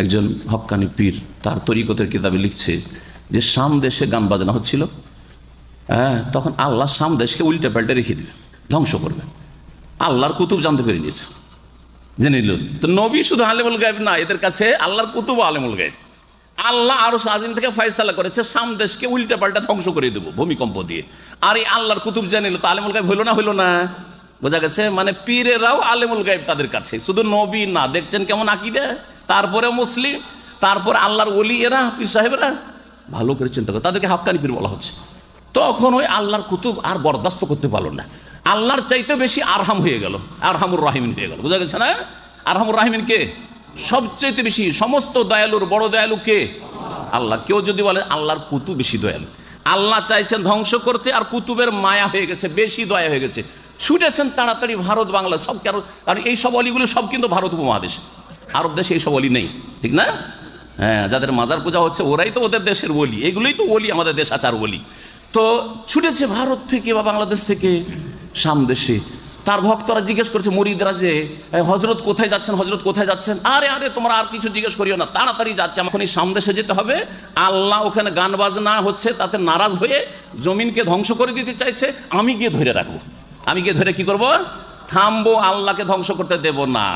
একজন হক্কানি পীর তার তরিকতের কিতাবে লিখছে যে সাম দেশে গান বাজনা হচ্ছিল। হ্যাঁ তখন আল্লাহ সাম দেশকে উল্টে পাল্টে রেখে দিবে ধ্বংস করবে আল্লাহর কুতুব জানতে পেরে নিয়েছে। জেনে নিল। তো নবী শুধু আলেমুল গায়েব না, এদের কাছে আল্লাহর কুতুব আলেমুল গায়েব। আল্লাহ আরও আজিম থেকে ফয়সালা করেছে সাম দেশকে উল্টে পাল্টা ধ্বংস করে দেবো ভূমিকম্প দিয়ে। আর এই আল্লাহর কুতুব জেনে তো আলেমুল গায়েব হইল না হইল না? বোঝা গেছে? মানে পীরেরাও আলেমুল গায়েব তাদের কাছে। শুধু নবী না, দেখছেন কেমন আকিদে? তারপরে মুসলিম, তারপর আল্লাহর ওলি এরা, পীর সাহেবরা। ভালো করে চিন্তা করে, তাদেরকে হাক্কানি পীর বলা হচ্ছে। তখন ওই আল্লাহর কুতুব আর বরদাস্ত করতে পারল না। আল্লাহর চাইতে বেশি আরহাম হয়ে গেল, আরহামুর রাহিমিন হয়ে গেল। বোঝা গেছে না? আরহামুর রাহিমিন কে? সবচাইতে বেশি, সমস্ত দয়ালুর বড় দয়ালু কে? আল্লাহ। কেউ যদি বলে আল্লাহর কুতু বেশি দয়ালু। আল্লাহ চাইছেন ধ্বংস করতে আর কুতুবের মায়া হয়ে গেছে, বেশি দয়া হয়ে গেছে। ছুটেছেন তাড়াতাড়ি ভারত, বাংলা, সব কারণ কারণ এই সব অলিগুলো সব কিন্তু ভারত উপমহাদেশে। আরব দেশে এইসব অলি নেই, ঠিক না? হ্যাঁ যাদের মাজার পূজা হচ্ছে, ওরাই তো ওদের দেশের বলি এগুলোই তো বলি আমাদের দেশ আচার বলি তো ছুটেছে ভারত থেকে বা বাংলাদেশ থেকে সামদেশে তার ভক্তরা জিজ্ঞেস করছে, মরিদরা যে হজরত কোথায় যাচ্ছেন হজরত কোথায় যাচ্ছেন? আরে আরে, তোমরা আর কিছু জিজ্ঞেস করিও না, তাড়াতাড়ি যাচ্ছে এখন এই সামদেশে যেতে হবে। আল্লাহ ওখানে গান বাজনা হচ্ছে, তাতে নারাজ হয়ে জমিনকে ধ্বংস করে দিতে চাইছে, আমি গিয়ে ধরে রাখব। আমি গিয়ে ধরে কি করব? থামবো, আল্লাহকে ধ্বংস করতে দেব না।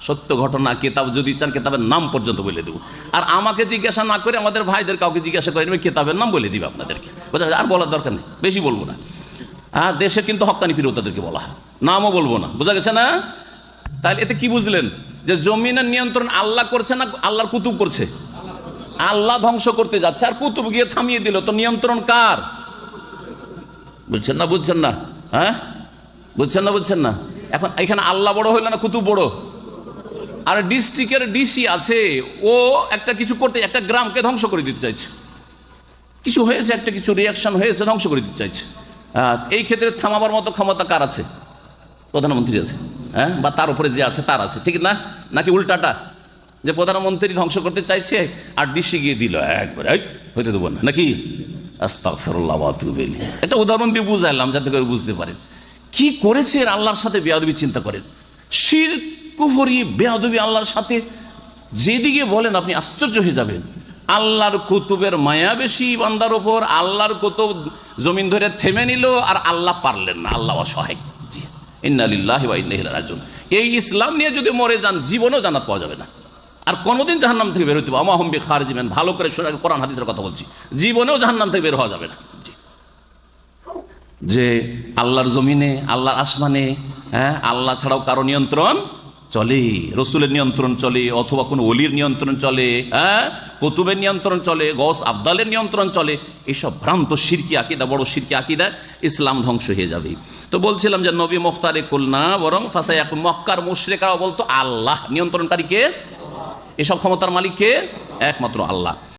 সত্য ঘটনা, কেতাব যদি চান, কেতাবের নাম পর্যন্ত বলে দেবো। আর আমাকে জিজ্ঞাসা না করে আমাদের ভাইদের কাউকে জিজ্ঞাসা করে নেবে, কেতাবের নাম বলে দিবে আপনাদেরকে। বোঝা? আর বলার দরকার নেই, বেশি বলব না। হ্যাঁ দেশে কিন্তু হকানি ফিরেও তাদেরকে বলা হয়। নামও বলব না। বোঝা গেছে না? তাহলে এতে কি বুঝলেন? যে জমিনের নিয়ন্ত্রণ আল্লাহ করছে না আল্লাহর কুতুব করছে? আল্লাহ ধ্বংস করতে যাচ্ছে, আর কুতুব গিয়ে থামিয়ে দিল। তো নিয়ন্ত্রণ কার? বুঝছেন না বুঝছেন না? হ্যাঁ? বুঝছেন না বুঝছেন না? এখন এখানে আল্লাহ বড় হইল না কুতুব বড়? আর ডিস্ট্রিক্টের ডিসি আছে ও একটা কিছু করতে একটা গ্রামকে ধ্বংস করে দিতে চাইছে। কিছু হয়েছে একটা কিছু রিয়াকশন হয়েছে ধ্বংস করে দিতে চাইছে। আহ, এই ক্ষেত্রে থামাবার মতো ক্ষমতা কার আছে? প্রধানমন্ত্রী আছে। হ্যাঁ বা তার উপরে যে আছে তার আছে। ঠিক না? নাকি উল্টাটা? যে প্রধানমন্ত্রী ধ্বংস করতে চাইছে আর ডিসি গিয়ে দিল একবার হইতে দেবো না। নাকি? ইলাইহি। একটা উদাহরণ দিয়ে বুঝাইলাম যাতে করে বুঝতে পারেন। কি করেছে আল্লাহর সাথে বেয়াদবি চিন্তা করেন? শির কুফরি, বেয়াদবি আল্লাহর সাথে যেদিকে বলেন আপনি আশ্চর্য হয়ে যাবেন। আল্লাহর কুতুবের মায়া বেশি বান্দার ওপর, আল্লাহর কুতুব জমিন ধরে থেমে নিল আর আল্লাহ পারলেন না, আল্লাহ অসহায়। এই ইসলাম নিয়ে যদি মরে যান, জীবনেও জান্নাত পাওয়া যাবে না। আর কোনোদিন জাহান্নাম থেকে বের হইতে পারব আমাহম্বি খারজিমেন ভালো করে শোনা কোরআন, হাদিসের কথা বলছি। জীবনেও জাহান্নাম থেকে বের হওয়া যাবে না। যে আল্লাহর জমিনে, আল্লাহর আসমানে হ্যাঁ আল্লাহ ছাড়াও কারও নিয়ন্ত্রণ চলে, রসুলের নিয়ন্ত্রণ চলে, অথবা কোনো অলির নিয়ন্ত্রণ চলে হ্যাঁ? কুতুবের নিয়ন্ত্রণ চলে, গস আবদালের নিয়ন্ত্রণ চলে, এসব ভ্রান্ত সিরকি আকিদা, বড় সিরকি আকিদা ইসলাম ধ্বংস হয়ে যাবে। তো বলছিলাম যে নবী মুখতারে কলনা বরং ফাঁসাই এখন মক্কার মুশ্রেকারা বলতো আল্লাহ। নিয়ন্ত্রণকারী কে? এসব ক্ষমতার মালিক কে? একমাত্র আল্লাহ।